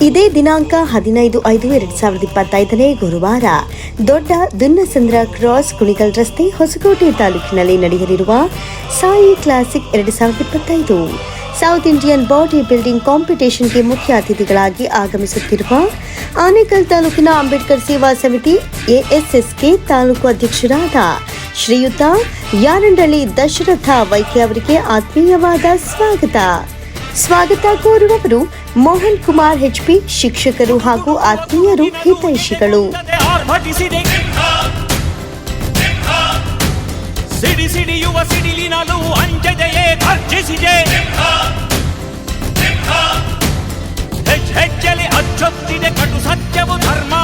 ಇದೇ ದಿನಾಂಕ ಹದಿನೈದು ಐದು ಎರಡ್ ಸಾವಿರದ ಇಪ್ಪತ್ತೈದನೇ ಗುರುವಾರ ದೊಡ್ಡ ದುನ್ನಸಂದ್ರ ಕ್ರಾಸ್ ಕುಣಿಗಲ್ ರಸ್ತೆ ಹೊಸಕೋಟೆ ತಾಲೂಕಿನಲ್ಲಿ ನಡೆಯಲಿರುವ ಸಾಯಿ ಕ್ಲಾಸಿಕ್ ಎರಡು ಸಾವಿರದ ಇಪ್ಪತ್ತೈದು. ಸೌತ್ ಇಂಡಿಯನ್ ಬಾಡಿ ಬಿಲ್ಡಿಂಗ್ ಕಾಂಪಿಟೇಷನ್ಗೆ ಮುಖ್ಯ ಅತಿಥಿಗಳಾಗಿ ಆಗಮಿಸುತ್ತಿರುವ ಆನೇಕಲ್ ತಾಲೂಕಿನ ಅಂಬೇಡ್ಕರ್ ಸೇವಾ ಸಮಿತಿ ಎಎಸ್ಎಸ್ಕೆ ತಾಲೂಕು ಅಧ್ಯಕ್ಷರಾದ ಶ್ರೀಯುತ ಯಾರಂಡಳ್ಳಿ ದಶರಥ ವೈದ್ಯ ಅವರಿಗೆ ಆತ್ಮೀಯವಾದ ಸ್ವಾಗತ. ಸ್ವಾಗತ ಕೋರುವವರು ಮೋಹನ್ ಕುಮಾರ್ ಹೆಚ್ಪಿ ಶಿಕ್ಷಕರು ಹಾಗೂ ಆತ್ಮೀಯರು ಹಿತೈಷಿಗಳು. ಸಿಡಿ ಸಿಡಿಯುವ ಸಿಡಿಲಿನಲು ಅಂಜದೆಯೇ ಹೆಜ್ಜೆಲಿ ಹೆಜ್ಜಲಿ ಅಚ್ಚೊತ್ತಿದೆ ಕಟು ಸತ್ಯವು ಧರ್ಮ.